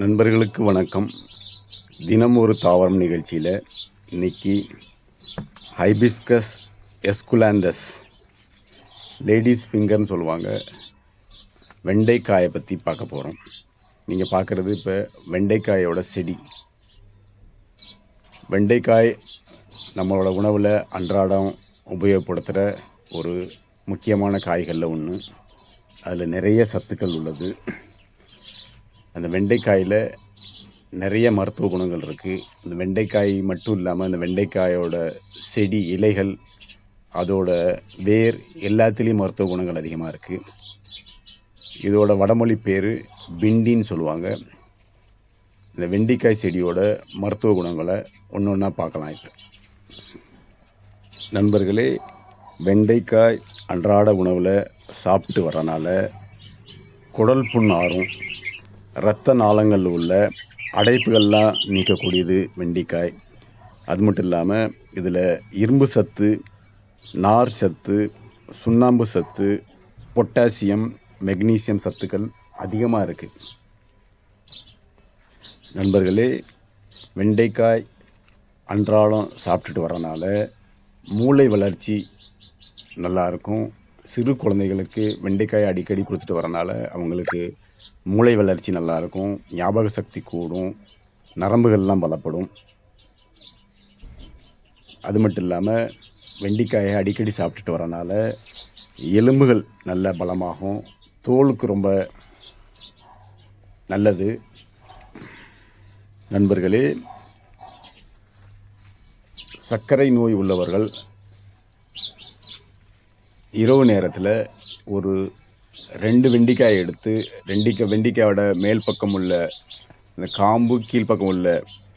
நண்பர்களுக்கு வணக்கம். தினம் ஒரு தாவரம் நிகழ்ச்சியில் இன்னைக்கு ஹைபிஸ்கஸ் எஸ்குலாண்டஸ் லேடிஸ் ஃபிங்கர்னு சொல்லுவாங்க. வெண்டைக்காயை பற்றி பார்க்க போகிறோம் நீங்கள் பார்க்குறது இப்போ வெண்டைக்காயோட செடி. வெண்டைக்காய் நம்மளோட உணவில் அன்றாடம் உபயோகப்படுத்துகிற ஒரு முக்கியமான காய்களில் ஒன்று அதில் நிறைய சத்துக்கள் உள்ளது. அந்த வெண்டைக்காயில் நிறைய மருத்துவ குணங்கள் இருக்குது அந்த வெண்டைக்காய் மட்டும் இல்லாமல் அந்த வெண்டைக்காயோட செடி இலைகள் அதோட வேர் எல்லாத்துலேயும் மருத்துவ குணங்கள் அதிகமாக இருக்குது இதோட வடமொழி பேர் பிண்டின்னு சொல்லுவாங்க. இந்த வெண்டைக்காய் செடியோட மருத்துவ குணங்களை ஒன்று ஒன்றா பார்க்கலாம் இப்போ. நண்பர்களே வெண்டைக்காய் அன்றாட உணவில் சாப்பிட்டு வரனால குடல் புண் ஆறும் இரத்த நாளங்களில் உள்ள அடைப்புகள்லாம் நீக்கக்கூடியது வெண்டைக்காய். அது மட்டும் இல்லாமல் இதில் இரும்பு சத்து நார் சத்து சுண்ணாம்பு சத்து பொட்டாசியம் மெக்னீசியம் சத்துக்கள் அதிகமாக இருக்குது நண்பர்களே வெண்டைக்காய் அன்றாடம் சாப்பிட்டுட்டு வரனால மூளை வளர்ச்சி நல்லாயிருக்கும் சிறு குழந்தைகளுக்கு வெண்டைக்காய் அடிக்கடி கொடுத்துட்டு வரனால அவங்களுக்கு மூளை வளர்ச்சி நல்லாயிருக்கும் ஞாபக சக்தி கூடும் நரம்புகள்லாம் பலப்படும். அது மட்டும் இல்லாமல் வெண்டைக்காயை அடிக்கடி சாப்பிட்டுட்டு வரனால எலும்புகள் நல்ல பலமாகும். தோலுக்கு ரொம்ப நல்லது. நண்பர்களே சர்க்கரை நோய் உள்ளவர்கள் இரவு நேரத்தில் ஒரு ரெண்டு வெண்டிக்காய் எடுத்து வெண்டிக்காய் வெண்டிக்காயோட மேல் பக்கம் உள்ள அந்த காம்பு கீழ்ப்பக்கம் உள்ள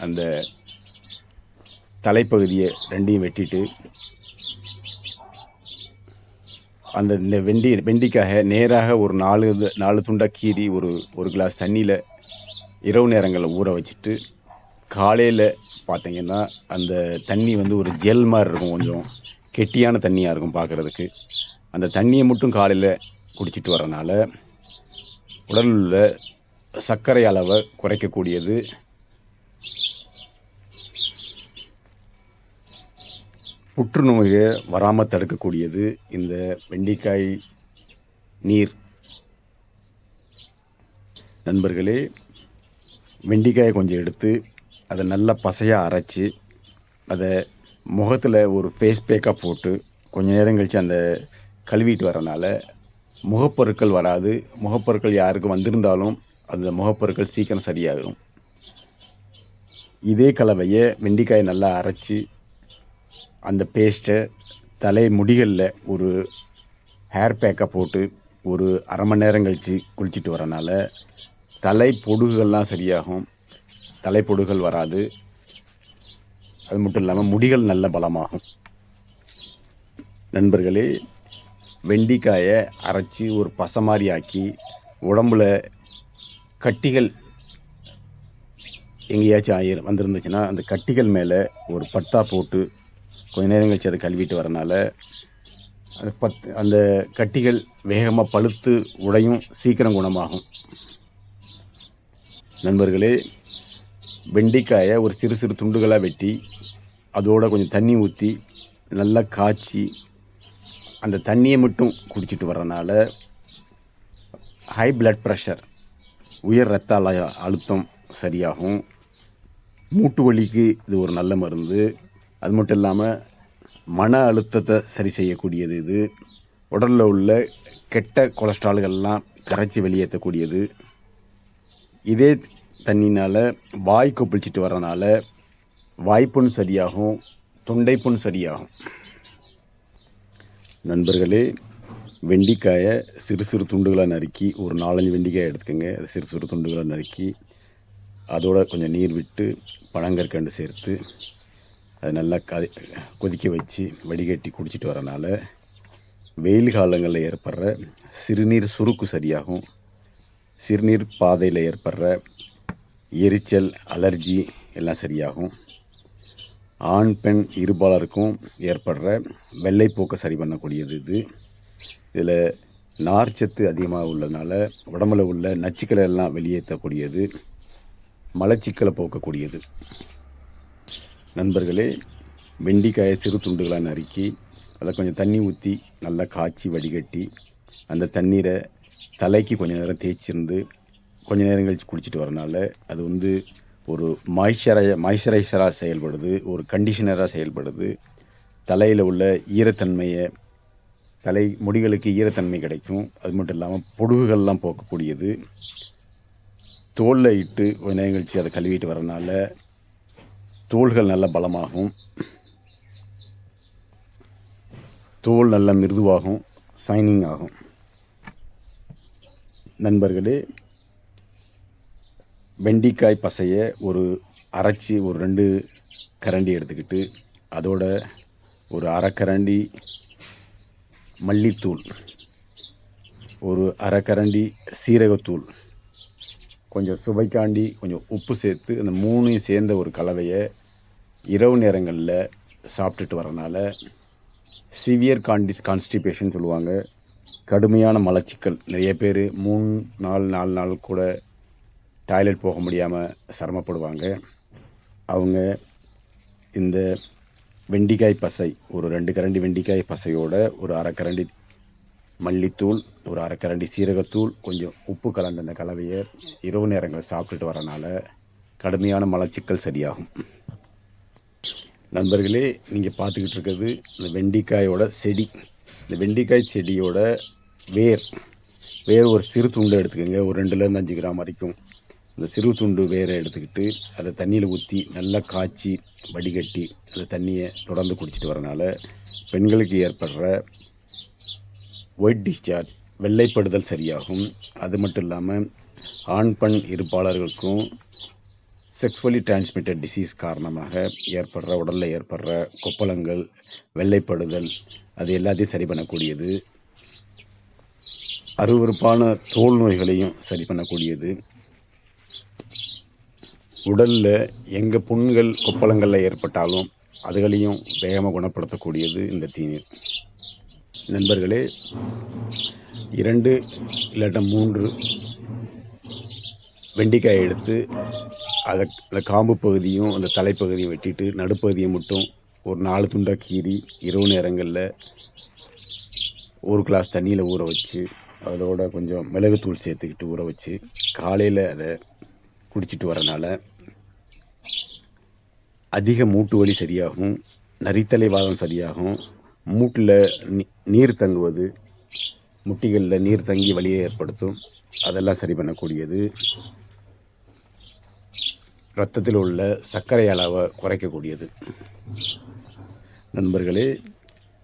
அந்த தலைப்பகுதியை ரெண்டையும் வெட்டிட்டு அந்த இந்த வெண்டி வெண்டிக்காயை நேராக ஒரு நாலு நாலு துண்டா கீறி ஒரு ஒரு கிளாஸ் தண்ணியில் இரவு நேரங்களில் ஊற வச்சுட்டு காலையில் பார்த்தீங்கன்னா அந்த தண்ணி வந்து ஒரு ஜெல் மாதிரி இருக்கும் கொஞ்சம் கெட்டியான தண்ணியாக இருக்கும் பார்க்குறதுக்கு. அந்த தண்ணியை மட்டும் காலையில் குடிச்சிட்டு வரனால உடலில் உள்ள சர்க்கரை அளவை குறைக்கக்கூடியது. புற்றுநோயை வராமல் தடுக்கக்கூடியது இந்த வெண்டைக்காய் நீர். நண்பர்களே வெண்டைக்காயை கொஞ்சம் எடுத்து அதை நல்லா பசையாக அரைச்சி அதை முகத்தில் ஒரு ஃபேஸ் பேக்காக போட்டு கொஞ்ச நேரம் கழித்து அந்த கழுவிட்டு வரனால முகப்பொருட்கள் வராது. முகப்பொருட்கள் யாருக்கு வந்திருந்தாலும் அந்த முகப்பொருட்கள் சீக்கிரம் சரியாகிடும் இதே கலவையை வெண்டைக்காயை நல்லா அரைச்சி அந்த பேஸ்ட்டை தலை முடிகளில் ஒரு ஹேர் பேக்கை போட்டு ஒரு அரை மணி நேரம் கழித்து குளிச்சுட்டு வரனால தலை பொடுகுகள்லாம் சரியாகும். தலை பொடுகுகள் வராது. அது மட்டும் இல்லாமல் முடிகள் நல்ல பலமாகும். நண்பர்களே வெண்டிக்காயை அரைச்சி ஒரு பசை மாதிரி ஆக்கி உடம்புல கட்டிகள் எங்கேயாச்சும் ஆகி வந்திருந்துச்சுன்னா அந்த கட்டிகள் மேலே ஒரு பட்டா போட்டு கொஞ்ச நேரம் கழிச்சு அதை கழுவிட்டு வரனால அந்த பத் அந்த கட்டிகள் வேகமாக பழுத்து உடையும் சீக்கிரம் குணமாகும். நண்பர்களே வெண்டைக்காயை ஒரு சிறு சிறு துண்டுகளாக வெட்டி அதோட கொஞ்சம் தண்ணி ஊற்றி நல்லா காய்ச்சி அந்த தண்ணியை மட்டும் குடிச்சிட்டு வரனால ஹை பிளட் ப்ரெஷர் உயர் ரத்த அழுத்தம் சரியாகும். மூட்டு வலிக்கு இது ஒரு நல்ல மருந்து. அது மட்டும் இல்லாமல் மன அழுத்தத்தை சரி செய்யக்கூடியது இது. உடலில் உள்ள கெட்ட கொலஸ்ட்ரால்கள்லாம் கரைச்சி வெளியேற்றக்கூடியது. இதே தண்ணினால் வாய் கொப்பளிச்சிட்டு வரனால வாய்ப்புண் சரியாகும் தொண்டைப்புண் சரியாகும். நண்பர்களே வெண்டிக்காயை சிறு சிறு துண்டுகளாக நறுக்கி ஒரு நாலஞ்சு வெண்டிக்காய் எடுத்துக்கோங்க. அதை சிறு சிறு துண்டுகளாக நறுக்கி அதோட கொஞ்சம் நீர் விட்டு பனங்கற்கண்டு சேர்த்து அதை நல்லா கதி கொதிக்க வச்சு வடிகட்டி குடிச்சிட்டு வரனால வெயில் காலங்களில் ஏற்படுற சிறுநீர் சுருக்கு சரியாகும். சிறுநீர் பாதையில் ஏற்படுற எரிச்சல் அலர்ஜி எல்லாம் சரியாகும். ஆண் பெண் இருபாலருக்கும் ஏற்படுற வெள்ளைப்போக்கை சரி பண்ணக்கூடியது இது. இதில் நார்ச்சத்து அதிகமாக உள்ளதுனால உடம்புல உள்ள நச்சுக்களை எல்லாம் வெளியேற்றக்கூடியது மலச்சிக்கலை போக்கக்கூடியது. நண்பர்களே வெண்டிக்காயை சிறு துண்டுகளாக நறுக்கி அதை கொஞ்சம் தண்ணி ஊற்றி நல்லா காய்ச்சி வடிகட்டி அந்த தண்ணீரை தலைக்கு கொஞ்ச நேரம் தேய்ச்சிருந்து கொஞ்ச நேரம் கழித்து குடிச்சிட்டு வரனால அது வந்து ஒரு மாய்ஸ்சரை மாய்ஸ்சரைசராக செயல்படுது ஒரு கண்டிஷனராக செயல்படுது. தலையில் உள்ள ஈரத்தன்மையை தலை முடிகளுக்கு ஈரத்தன்மை கிடைக்கும். அது மட்டும் இல்லாமல் பொடுகுகள்லாம் போக்கக்கூடியது. தோலில் இட்டு கொஞ்ச அதை கழுவிட்டு வரனால தோள்கள் நல்ல பலமாகும். தோல் நல்ல மிருதுவாகும் சைனிங் ஆகும். நண்பர்களே வெண்டிக்காய் பசையை ஒரு அரைச்சி ஒரு ரெண்டு கரண்டி எடுத்துக்கிட்டு அதோட ஒரு அரைக்கரண்டி மல்லித்தூள் ஒரு அரைக்கரண்டி சீரகத்தூள் கொஞ்சம் சுவைக்காண்டி கொஞ்சம் உப்பு சேர்த்து அந்த மூணையும் சேர்ந்த ஒரு கலவையை இரவு நேரங்களில் சாப்பிட்டுட்டு வரனால சிவியர் காண்டி கான்ஸ்டிபேஷன் சொல்லுவாங்க. கடுமையான மலச்சிக்கல். நிறைய பேர் மூணு நாள் நாலு நாள் கூட டாய்லெட் போக முடியாமல் சிரமப்படுவாங்க. அவங்க இந்த வெண்டிக்காய் பசை ஒரு ரெண்டு கரண்டி வெண்டிக்காய் பசையோட ஒரு அரை கரண்டி மல்லித்தூள் ஒரு அரை கரண்டி சீரகத்தூள் கொஞ்சம் உப்பு கலந்த அந்த கலவையை இரவு நேரங்களில் சாப்பிட்டுட்டு வரனால கடுமையான மலச்சிக்கல் சரியாகும். நண்பர்களே நீங்கள் பார்த்துக்கிட்டு இருக்கிறது இந்த வெண்டிக்காயோட செடி. இந்த வெண்டிக்காய் செடியோட வேர் வேர் ஒரு சிறு துண்டை எடுத்துக்கோங்க. ஒரு ரெண்டுலேருந்து அஞ்சு கிராம் வரைக்கும். இந்த சிறு துண்டு வேரை எடுத்துக்கிட்டு அதை தண்ணியில் ஊற்றி நல்லா காய்ச்சி வடிகட்டி அந்த தண்ணியை தொடர்ந்து குடிச்சிட்டு வரனால பெண்களுக்கு ஏற்படுற ஒயிட் டிஸ்சார்ஜ் வெள்ளைப்படுதல் சரியாகும். அது மட்டும் இல்லாமல் ஆண் பெண் இருப்பாளர்களுக்கும் செக்ஸுவலி டிரான்ஸ்மிட்டட் டிசீஸ் காரணமாக ஏற்படுற உடலில் ஏற்படுற கொப்பளங்கள் வெள்ளைப்படுதல் அது எல்லாத்தையும் சரி பண்ணக்கூடியது. அருவருப்பான தோல் நோய்களையும் சரி பண்ணக்கூடியது. உடலில் எங்கே புண்கள் கொப்பளங்களில் ஏற்பட்டாலும் அதுகளையும் வேகமாக குணப்படுத்தக்கூடியது இந்த தீநீர். நண்பர்களே இரண்டு இல்லாட்ட மூன்று வெண்டிக்காயை எடுத்து அதை அந்த காம்பு பகுதியும் அந்த தலைப்பகுதியும் வெட்டிட்டு நடுப்பகுதியை மட்டும் ஒரு நாலு துண்டாக கீறி இரவு நேரங்களில் ஒரு கிளாஸ் தண்ணியில் ஊற வச்சு அதோட கொஞ்சம் மிளகுத்தூள் சேர்த்துக்கிட்டு ஊற வச்சு காலையில் அதை குடிச்சிட்டு வரனால அதிக மூட்டு வலி சரியாகும் நரித்தலை வாதம் சரியாகும் மூட்டில் நீ- நீர் தங்குவது முட்டிகளில் நீர் தங்கி வலியை ஏற்படுத்தும் அதெல்லாம் சரி பண்ணக்கூடியது. ரத்தத்தில் உள்ள சர்க்கரை அளவை குறைக்கக்கூடியது. நண்பர்களே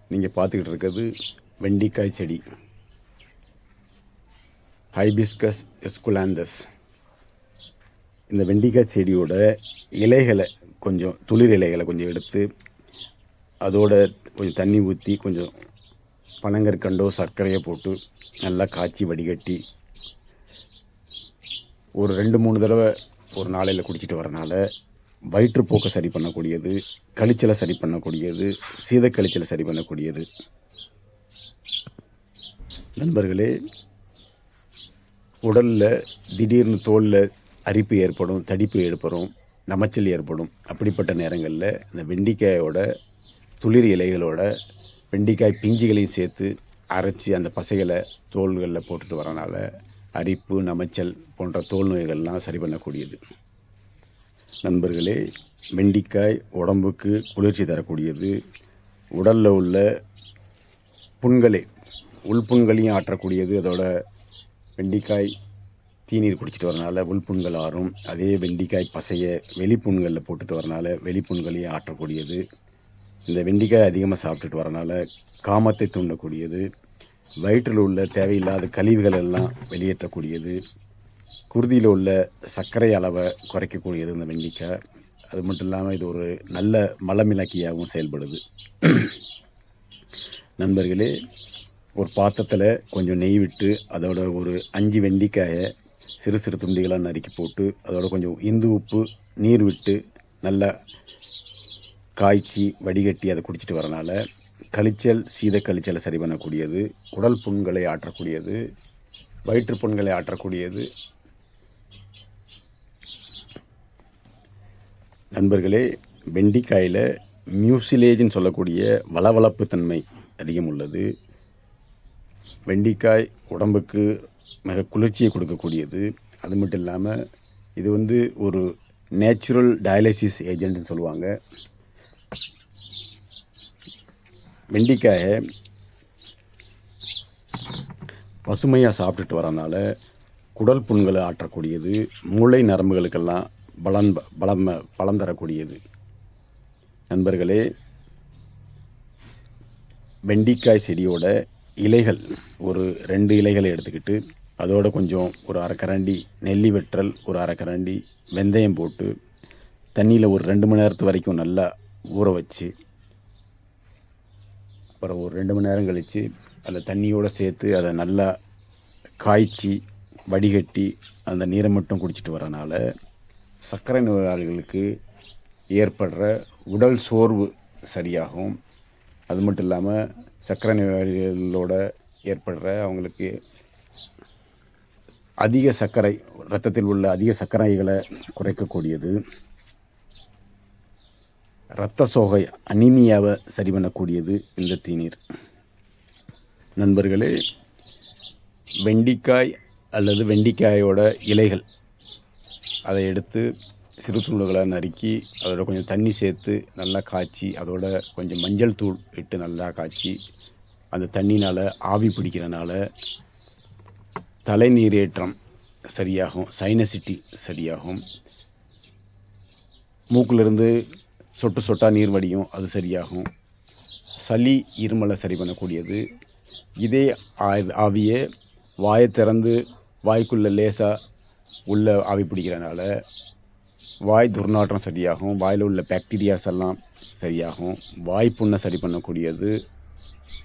நீங்கள் பார்த்துக்கிட்டு இருக்கிறது வெண்டிக்காய் செடி. ஹைபிஸ்கஸ் எஸ்குலாந்தஸ் இந்த வெண்டிக்காய் செடியோட இலைகளை கொஞ்சம் துளிர் இலைகளை கொஞ்சம் எடுத்து அதோட கொஞ்சம் தண்ணி ஊற்றி கொஞ்சம் பனங்கற்கண்டோ சர்க்கரையை போட்டு நல்லா காய்ச்சி வடிகட்டி ஒரு ரெண்டு மூணு தடவை ஒரு நாளையில் குடிச்சிட்டு வரனால வயிற்றுப்போக்கை சரி பண்ணக்கூடியது கழிச்சலை சரி பண்ணக்கூடியது சீத கழிச்சலை சரி பண்ணக்கூடியது. நண்பர்களே உடலில் திடீர்னு தோலில் அரிப்பு ஏற்படும் தடிப்பு ஏற்படும் நமைச்சல் ஏற்படும். அப்படிப்பட்ட நேரங்களில் இந்த வெண்டிக்காயோட துளிர் இலைகளோட வெண்டிக்காய் பிஞ்சுகளையும் சேர்த்து அரைச்சி அந்த பசைகளை தோள்களில் போட்டுட்டு வரனால அரிப்பு நமைச்சல் போன்ற தோல் நோய்கள்லாம் சரி பண்ணக்கூடியது. நண்பர்களே வெண்டிக்காய் உடம்புக்கு குளிர்ச்சி தரக்கூடியது. உடலில் உள்ள புண்களை உள்புண்களையும் ஆற்றக்கூடியது. அதோட வெண்டிக்காய் தீநீர் குடிச்சிட்டு வரனால உள்புண்கள் ஆறும். அதே வெண்டிக்காய் பசையை வெளிப்புண்களில் போட்டுட்டு வரனால வெளிப்புண்களையும் ஆற்றக்கூடியது. இந்த வெண்டிக்காய் அதிகமாக சாப்பிட்டுட்டு வரனால காமத்தை தூண்டக்கூடியது. வயிற்றில் உள்ள தேவையில்லாத கழிவுகள் எல்லாம் வெளியேற்றக்கூடியது. குருதியில் உள்ள சர்க்கரை அளவை குறைக்கக்கூடியது இந்த வெண்டிக்காய். அது மட்டும் இல்லாமல் இது ஒரு நல்ல மலமிளக்கியாகவும் செயல்படுது. நண்பர்களே ஒரு பாத்திரத்தில் கொஞ்சம் நெய் விட்டு அதோட ஒரு அஞ்சு வெண்டிக்காயை சிறு சிறு துண்டுகளாக நறுக்கி போட்டு அதோட கொஞ்சம் இந்து உப்பு நீர் விட்டு நல்லா காய்ச்சி வடிகட்டி அதை குடிச்சிட்டு வரனால கழிச்சல் சீத கழிச்சலை சரி பண்ணக்கூடியது உடல் புண்களை ஆற்றக்கூடியது வயிற்று புண்களை ஆற்றக்கூடியது. நண்பர்களே வெண்டிக்காயில் மியூசிலேஜின்னு சொல்லக்கூடிய வளவளப்பு தன்மை அதிகம் உள்ளது. வெண்டிக்காய் உடம்புக்கு மிக குளிர்ச்சியை கொடுக்கக்கூடியது. அது மட்டும் இல்லாமல் இது வந்து ஒரு நேச்சுரல் டயாலிசிஸ் ஏஜென்ட்னு சொல்லுவாங்க. வெண்டிக்காயை பசுமையாக சாப்பிட்டுட்டு வரனால குடல் புண்களை ஆற்றக்கூடியது மூளை நரம்புகளுக்கெல்லாம் பலன் பலம் பலம் தரக்கூடியது. நண்பர்களே வெண்டிக்காய் செடியோட இலைகள் ஒரு ரெண்டு இலைகளை எடுத்துக்கிட்டு அதோட கொஞ்சம் ஒரு அரைக்கரண்டி நெல்லி வெற்றல் ஒரு அரைக்கரண்டி வெந்தயம் போட்டு தண்ணியில் ஒரு ரெண்டு மணி நேரத்து வரைக்கும் நல்லா ஊற வச்சு அப்புறம் ஒரு ரெண்டு மணி நேரம் கழித்து அதில் தண்ணியோடு சேர்த்து அதை நல்லா காய்ச்சி வடிகட்டி அந்த நீரை மட்டும் குடிச்சிட்டு வரனால சர்க்கரை நோயாளிகளுக்கு ஏற்படுற உடல் சோர்வு சரியாகும். அது மட்டும் இல்லாமல் சர்க்கரை நோயாளிகளோட ஏற்படுற அவங்களுக்கு அதிக சர்க்கரை ரத்தத்தில் உள்ள அதிக சர்க்கரைகளை குறைக்கக்கூடியது. இரத்த சோகை அனிமியாவை சரி பண்ணக்கூடியது இந்த தீநீர். நண்பர்களே வெண்டிக்காய் அல்லது வெண்டிக்காயோட இலைகள் அதை எடுத்து சிறு துண்டுகளாக நறுக்கி அதோட கொஞ்சம் தண்ணி சேர்த்து நல்லா காய்ச்சி அதோட கொஞ்சம் மஞ்சள் தூள் இட்டு நல்லா காய்ச்சி அந்த தண்ணினால் ஆவி பிடிக்கிறனால தலைநீரேற்றம் சரியாகும் சைனசிட்டி சரியாகும். மூக்கிலிருந்து சொட்டு சொட்டாக நீர் வடியும் அது சரியாகும். சளி இருமலை சரி பண்ணக்கூடியது. இதே ஆ- ஆவியை வாயை திறந்து வாய்க்குள்ளே லேசாக உள்ள ஆவி பிடிக்கிறனால வாய் துர்நாற்றம் சரியாகும் வாயில் உள்ள பாக்டீரியாஸ் எல்லாம் சரியாகும் வாய் புண்ணை சரி பண்ணக்கூடியது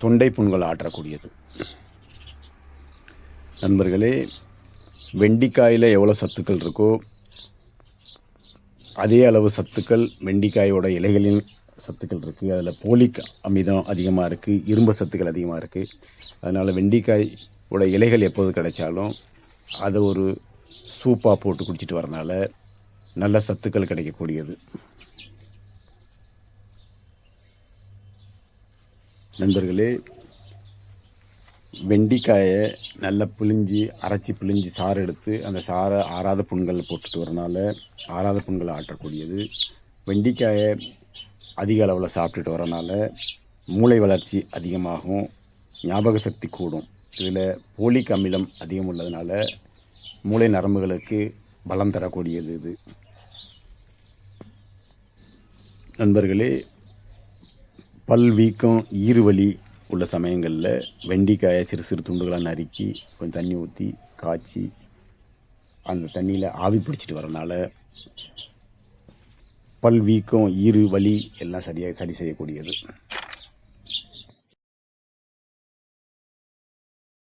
தொண்டை புண்களை ஆற்றக்கூடியது. நண்பர்களே வெண்டிக்காயில் எவ்வளோ சத்துக்கள் இருக்கோ அதே அளவு சத்துக்கள் வெண்டிக்காயோட இலைகளின் சத்துக்கள் இருக்குது அதில் போலிக் அமிதம் அதிகமாக இருக்குது இரும்பு சத்துக்கள் அதிகமாக இருக்குது அதனால் வெண்டிக்காயோட இலைகள் எப்போது கிடைச்சாலும் அதை ஒரு சூப்பாக போட்டு குடிச்சிட்டு வரனால நல்ல சத்துக்கள் கிடைக்கக்கூடியது. நண்பர்களே வெண்டிக்காயை நல்லா புளிஞ்சி அரைச்சி புளிஞ்சி சாறு எடுத்து அந்த சாறை ஆறாத புண்களில் போட்டுட்டு வரனால ஆறாத புண்களை ஆற்றக்கூடியது. வெண்டிக்காயை அதிக அளவில் சாப்பிட்டுட்டு வரனால மூளை வளர்ச்சி அதிகமாகும் ஞாபக சக்தி கூடும். இதில் போலிக் அமிலம் அதிகம் உள்ளதுனால மூளை நரம்புகளுக்கு பலம் தரக்கூடியது இது. நண்பர்களே பல் வீக்கம் ஈறுவலி உள்ள சமயங்களில் வெண்டிக்காயை சிறு சிறு துண்டுகளாக நறுக்கி கொஞ்சம் தண்ணி ஊற்றி காய்ச்சி அந்த தண்ணியில் ஆவி பிடிச்சிட்டு வரனால பல் வீக்கம் ஈறு வலி எல்லாம் சரியாக சரி செய்யக்கூடியது.